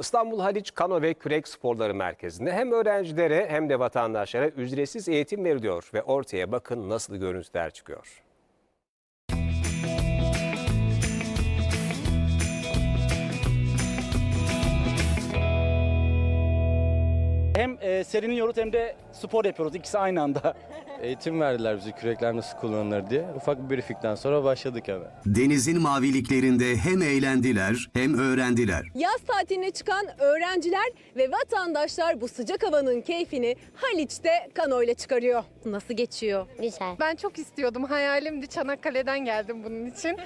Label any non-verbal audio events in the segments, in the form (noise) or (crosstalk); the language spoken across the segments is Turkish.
İstanbul Haliç Kano ve Kürek Sporları Merkezi'nde hem öğrencilere hem de vatandaşlara ücretsiz eğitim veriliyor ve ortaya bakın nasıl görüntüler çıkıyor. Hem e, serinliyoruz hem de spor yapıyoruz. İkisi aynı anda. (laughs) Eğitim verdiler bize kürekler nasıl kullanılır diye. Ufak bir briefingden sonra başladık hemen. Denizin maviliklerinde hem eğlendiler hem öğrendiler. Yaz tatiline çıkan öğrenciler ve vatandaşlar bu sıcak havanın keyfini Haliç'te kanoyla çıkarıyor. Nasıl geçiyor? Güzel. Ben çok istiyordum. Hayalimdi. Çanakkale'den geldim bunun için.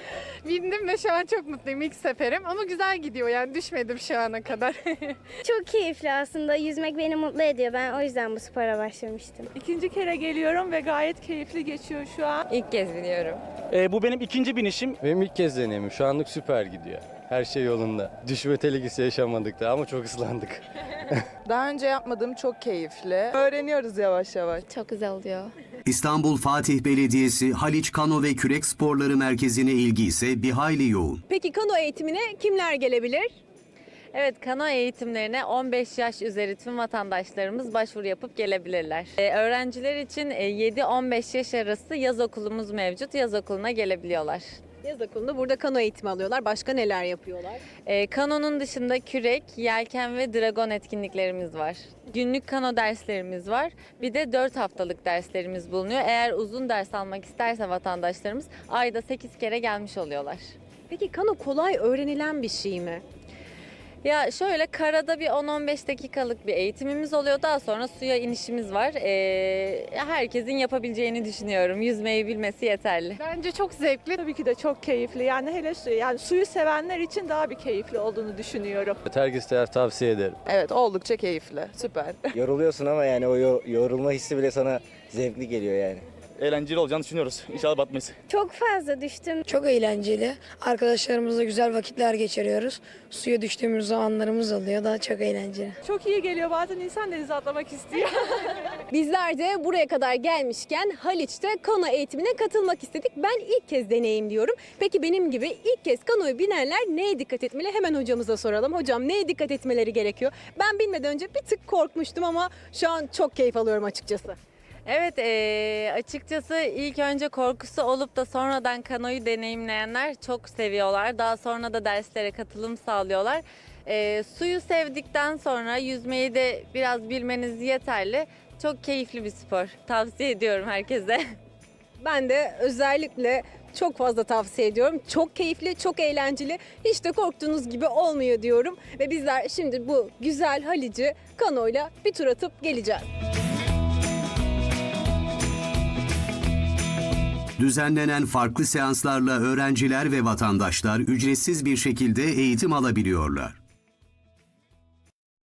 Bindim ve şu an çok mutluyum. İlk seferim ama güzel gidiyor yani düşmedim şu ana kadar. (laughs) Çok keyifli aslında. Yüzmek beni mutlu ediyor. Ben o yüzden bu spora başlamıştım. İkinci kere geliyorum ve gayet keyifli geçiyor şu an. İlk kez biniyorum. E, bu benim ikinci binişim. Benim ilk kez deneyimim. Şu anlık süper gidiyor. Her şey yolunda. Düşme tehlikesi yaşamadık da ama çok ıslandık. (laughs) Daha önce yapmadığım çok keyifli. Öğreniyoruz yavaş yavaş. Çok güzel oluyor. İstanbul Fatih Belediyesi Haliç Kano ve Kürek Sporları Merkezi'ne ilgi ise bir hayli yoğun. Peki kano eğitimine kimler gelebilir? Evet, kano eğitimlerine 15 yaş üzeri tüm vatandaşlarımız başvuru yapıp gelebilirler. Ee, öğrenciler için e, 7-15 yaş arası yaz okulumuz mevcut. Yaz okuluna gelebiliyorlar. Yaz okulunda burada kano eğitimi alıyorlar. Başka neler yapıyorlar? Ee, kanonun dışında kürek, yelken ve dragon etkinliklerimiz var. Günlük kano derslerimiz var. Bir de 4 haftalık derslerimiz bulunuyor. Eğer uzun ders almak isterse vatandaşlarımız ayda 8 kere gelmiş oluyorlar. Peki kano kolay öğrenilen bir şey mi? Ya şöyle karada bir 10-15 dakikalık bir eğitimimiz oluyor. Daha sonra suya inişimiz var. Ee, herkesin yapabileceğini düşünüyorum. Yüzmeyi bilmesi yeterli. Bence çok zevkli. Tabii ki de çok keyifli. Yani hele su, yani suyu sevenler için daha bir keyifli olduğunu düşünüyorum. Herkese tavsiye ederim. Evet oldukça keyifli. Süper. Yoruluyorsun ama yani o yo- yorulma hissi bile sana zevkli geliyor yani. Eğlenceli olacağını düşünüyoruz. İnşallah batmayız. Çok fazla düştüm. Çok eğlenceli. Arkadaşlarımızla güzel vakitler geçiriyoruz. Suya düştüğümüz zamanlarımız oluyor. Daha çok eğlenceli. Çok iyi geliyor. Bazen insan denize atlamak istiyor. (laughs) Bizler de buraya kadar gelmişken Haliç'te kano eğitimine katılmak istedik. Ben ilk kez deneyimliyorum. Peki benim gibi ilk kez kanoya binenler neye dikkat etmeli? Hemen hocamıza soralım. Hocam neye dikkat etmeleri gerekiyor? Ben binmeden önce bir tık korkmuştum ama şu an çok keyif alıyorum açıkçası. Evet ee, açıkçası ilk önce korkusu olup da sonradan kanoyu deneyimleyenler çok seviyorlar. Daha sonra da derslere katılım sağlıyorlar. Ee, suyu sevdikten sonra yüzmeyi de biraz bilmeniz yeterli. Çok keyifli bir spor. Tavsiye ediyorum herkese. (laughs) Ben de özellikle çok fazla tavsiye ediyorum. Çok keyifli, çok eğlenceli. Hiç de korktuğunuz gibi olmuyor diyorum. Ve bizler şimdi bu güzel Halici kanoyla bir tur atıp geleceğiz. Düzenlenen farklı seanslarla öğrenciler ve vatandaşlar ücretsiz bir şekilde eğitim alabiliyorlar.